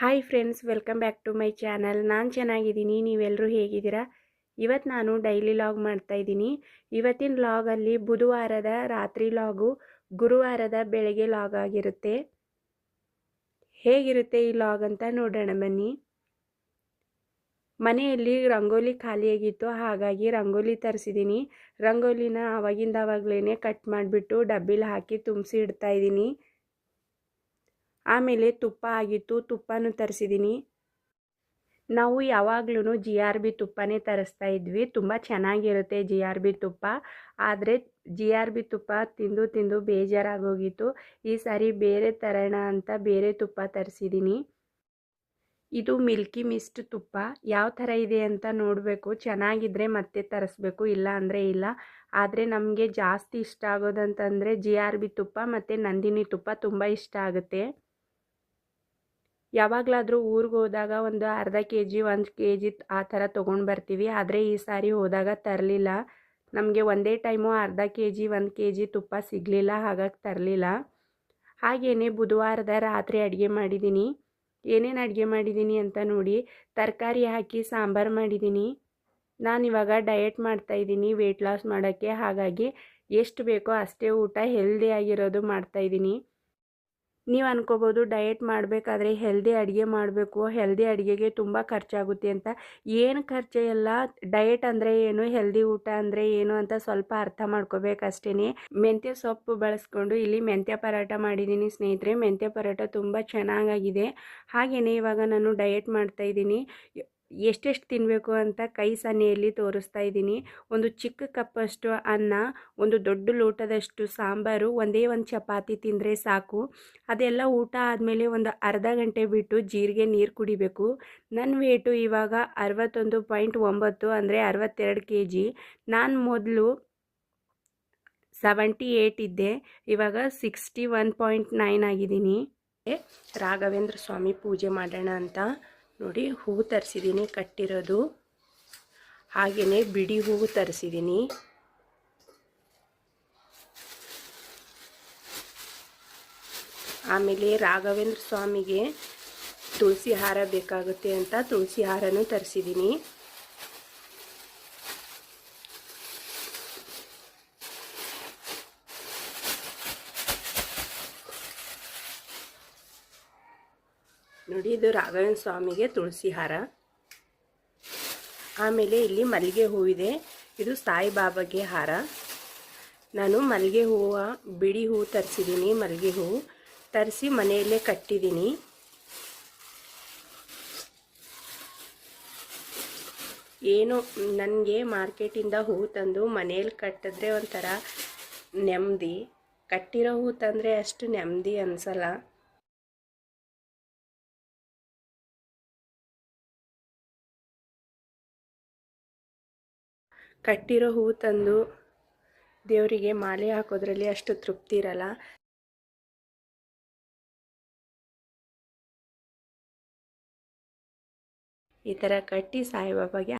Hi friends welcome back to my channel ನಾನು ಚೆನ್ನಾಗಿದ್ದೀನಿ ನೀವೆಲ್ಲರೂ ಹೇಗಿದ್ದೀರಾ? ಇವತ್ತು ನಾನು ಡೈಲಿ ಲಾಗ್ ಮಾಡ್ತಾ ಇದ್ದೀನಿ. ಇವತ್ತಿನ ಲಾಗಲ್ಲಿ ಬುಧವಾರದ ರಾತ್ರಿ ಲಾಗು ಗುರುವಾರದ ಬೆಳಗ್ಗೆ ಲಾಗ್ ಆಗಿರುತ್ತೆ. ಹೇಗಿರುತ್ತೆ ಈ ಲಾಗ್ ಅಂತ ನೋಡೋಣ ಬನ್ನಿ. ಮನೆಯಲ್ಲಿ ರಂಗೋಲಿ ಖಾಲಿಯಾಗಿತ್ತು, ಹಾಗಾಗಿ ರಂಗೋಲಿ ತರಿಸಿದ್ದೀನಿ. ರಂಗೋಲಿನ ಆವಾಗಿಂದ ಆವಾಗಲೇ ಕಟ್ ಮಾಡಿಬಿಟ್ಟು ಡಬ್ಬಿಲಿ ಹಾಕಿ ತುಂಬಿಸಿ ಇಡ್ತಾ ಇದ್ದೀನಿ. ಆಮೇಲೆ ತುಪ್ಪ ಆಗಿತ್ತು, ತುಪ್ಪನೂ ತರಿಸಿದ್ದೀನಿ ನಾವು ಯಾವಾಗ್ಲೂ ಜಿ ಆರ್ ಬಿ ತುಪ್ಪನೇ ತರಿಸ್ತಾ ಇದ್ವಿ. ತುಂಬ ಚೆನ್ನಾಗಿರುತ್ತೆ ಜಿ ಆರ್ ಬಿ ತುಪ್ಪ. ಆದರೆ ಜಿ ಆರ್ ಬಿ ತುಪ್ಪ ತಿಂದು ತಿಂದು ಬೇಜಾರಾಗೋಗಿತ್ತು. ಈ ಸಾರಿ ಬೇರೆ ತರೋಣ ಅಂತ ಬೇರೆ ತುಪ್ಪ ತರಿಸಿದ್ದೀನಿ ಇದು ಮಿಲ್ಕಿ ಮಿಸ್ಟ್ ತುಪ್ಪ. ಯಾವ ಥರ ಇದೆ ಅಂತ ನೋಡಬೇಕು. ಚೆನ್ನಾಗಿದ್ದರೆ ಮತ್ತೆ ತರಿಸ್ಬೇಕು, ಇಲ್ಲ ಅಂದರೆ ಇಲ್ಲ. ಆದರೆ ನಮಗೆ ಜಾಸ್ತಿ ಇಷ್ಟ ಆಗೋದಂತಂದರೆ ಜಿ ಆರ್ ಬಿ ತುಪ್ಪ ಮತ್ತು ನಂದಿನಿ ತುಪ್ಪ ತುಂಬ ಇಷ್ಟ ಆಗುತ್ತೆ. ಯಾವಾಗಲಾದರೂ ಊರಿಗೆ ಹೋದಾಗ ಒಂದು ಅರ್ಧ ಕೆ ಜಿ ಒಂದು ಕೆ ಜಿ ಆ ಥರ ತೊಗೊಂಡು ಬರ್ತೀವಿ. ಆದರೆ ಈ ಸಾರಿ ಹೋದಾಗ ತರಲಿಲ್ಲ. ನಮಗೆ ಒಂದೇ ಟೈಮು ಅರ್ಧ ಕೆ ಜಿ ಒಂದು ಕೆ ಜಿ ತುಪ್ಪ ಸಿಗಲಿಲ್ಲ, ಹಾಗಾಗಿ ತರಲಿಲ್ಲ. ಹಾಗೇನೆ ಬುಧವಾರದ ರಾತ್ರಿ ಅಡುಗೆ ಮಾಡಿದ್ದೀನಿ ಏನೇನು ಅಡುಗೆ ಮಾಡಿದ್ದೀನಿ ಅಂತ ನೋಡಿ ತರಕಾರಿ ಹಾಕಿ ಸಾಂಬಾರು ಮಾಡಿದ್ದೀನಿ ನಾನಿವಾಗ ಡಯಟ್ ಮಾಡ್ತಾಯಿದ್ದೀನಿ ವೆಯ್ಟ್ ಲಾಸ್ ಮಾಡೋಕ್ಕೆ. ಹಾಗಾಗಿ ಎಷ್ಟು ಬೇಕೋ ಅಷ್ಟೇ ಊಟ ಹೆಲ್ದಿ ಆಗಿರೋದು ಮಾಡ್ತಾಯಿದ್ದೀನಿ ನೀವು ಅನ್ಕೋಬೋದು ಡಯಟ್ ಮಾಡಬೇಕಾದ್ರೆ ಹೆಲ್ದಿ ಅಡುಗೆ ಮಾಡಬೇಕು ಹೆಲ್ದಿ ಅಡುಗೆಗೆ ತುಂಬ ಖರ್ಚಾಗುತ್ತೆ ಅಂತ. ಏನು ಖರ್ಚು ಎಲ್ಲ ಡಯಟ್ ಅಂದರೆ ಏನು ಹೆಲ್ದಿ ಊಟ ಅಂದರೆ ಏನು ಅಂತ ಸ್ವಲ್ಪ ಅರ್ಥ ಮಾಡ್ಕೋಬೇಕಷ್ಟೇ ಮೆಂತ್ಯ ಸೊಪ್ಪು ಬಳಸ್ಕೊಂಡು ಇಲ್ಲಿ ಮೆಂತ್ಯ ಪರೋಟ ಮಾಡಿದ್ದೀನಿ ಸ್ನೇಹಿತರೆ. ಮೆಂತ್ಯ ಪರೋಟ ತುಂಬ ಚೆನ್ನಾಗಾಗಿದೆ. ಹಾಗೆಯೇ ಇವಾಗ ನಾನು ಡಯಟ್ ಮಾಡ್ತಾಯಿದ್ದೀನಿ ಎಷ್ಟೆಷ್ಟು ತಿನ್ನಬೇಕು ಅಂತ ಕೈ ಸನ್ನೆಯಲ್ಲಿ ತೋರಿಸ್ತಾ ಇದ್ದೀನಿ. ಒಂದು ಚಿಕ್ಕ ಕಪ್ಪಷ್ಟು ಅನ್ನ, ಒಂದು ದೊಡ್ಡ ಲೋಟದಷ್ಟು ಸಾಂಬಾರು, ಒಂದೇ ಒಂದು ಚಪಾತಿ ತಿಂದರೆ ಸಾಕು. ಅದೆಲ್ಲ ಊಟ ಆದಮೇಲೆ ಒಂದು ಅರ್ಧ ಗಂಟೆ ಬಿಟ್ಟು ಜೀರಿಗೆ ನೀರು ಕುಡಿಬೇಕು. ನನ್ನ ವೇಟು ಇವಾಗ ಅರವತ್ತೊಂದು ಪಾಯಿಂಟ್ ಒಂಬತ್ತು ಅಂದರೆ ಅರವತ್ತೆರಡು ಕೆ ಜಿ ನಾನು ಮೊದಲು ಸೆವೆಂಟಿ ಏಯ್ಟ್ ಇದ್ದೆ. ಇವಾಗ ಸಿಕ್ಸ್ಟಿ ಒನ್ ಪಾಯಿಂಟ್ ನೈನ್ ಆಗಿದ್ದೀನಿ. ರಾಘವೇಂದ್ರ ಸ್ವಾಮಿ ಪೂಜೆ ಮಾಡೋಣ ಅಂತ. ನೋಡಿ ಹೂವು ತರಿಸಿದ್ದೀನಿ ಕಟ್ಟಿರೋದು. ಹಾಗೆಯೇ ಬಿಡಿ ಹೂವು ತರಿಸಿದ್ದೀನಿ ಆಮೇಲೆ ರಾಘವೇಂದ್ರ ಸ್ವಾಮಿಗೆ ತುಳಸಿ ಹಾರ ಬೇಕಾಗುತ್ತೆ ಅಂತ ತುಳಸಿ ಹಾರನೂ ತರಿಸಿದ್ದೀನಿ ನೋಡಿ, ಇದು ರಾಘವೇಂದ್ರ ಸ್ವಾಮಿಗೆ ತುಳಸಿ ಹಾರ. ಆಮೇಲೆ ಇಲ್ಲಿ ಮಲ್ಲಿಗೆ ಹೂವಿದೆ. ಇದು ಸಾಯಿಬಾಬಾಗೆ ಹಾರ. ನಾನು ಮಲ್ಲಿಗೆ ಹೂವು ಬಿಡಿ ಹೂವು ತರಿಸಿದ್ದೀನಿ, ಮಲ್ಲಿಗೆ ಹೂವು ತರಿಸಿ ಮನೆಯಲ್ಲೇ ಕಟ್ಟಿದ್ದೀನಿ. ಏನು, ನನಗೆ ಮಾರ್ಕೆಟಿಂದ ಹೂವು ತಂದು ಮನೇಲಿ ಕಟ್ಟಿದ್ರೆ ಒಂಥರ ನೆಮ್ಮದಿ. ಕಟ್ಟಿರೋ ಹೂ ತಂದರೆ ಅಷ್ಟು ನೆಮ್ಮದಿ ಅನಿಸಲ್ಲ. ಕಟ್ಟಿರೋ ಹೂವು ತಂದು ದೇವರಿಗೆ ಮಾಲೆ ಹಾಕೋದ್ರಲ್ಲಿ ಅಷ್ಟು ತೃಪ್ತಿ ಇರಲ್ಲ. ಈ ಥರ ಕಟ್ಟಿ ಸಾಯಿಬಾಬಾಗೆ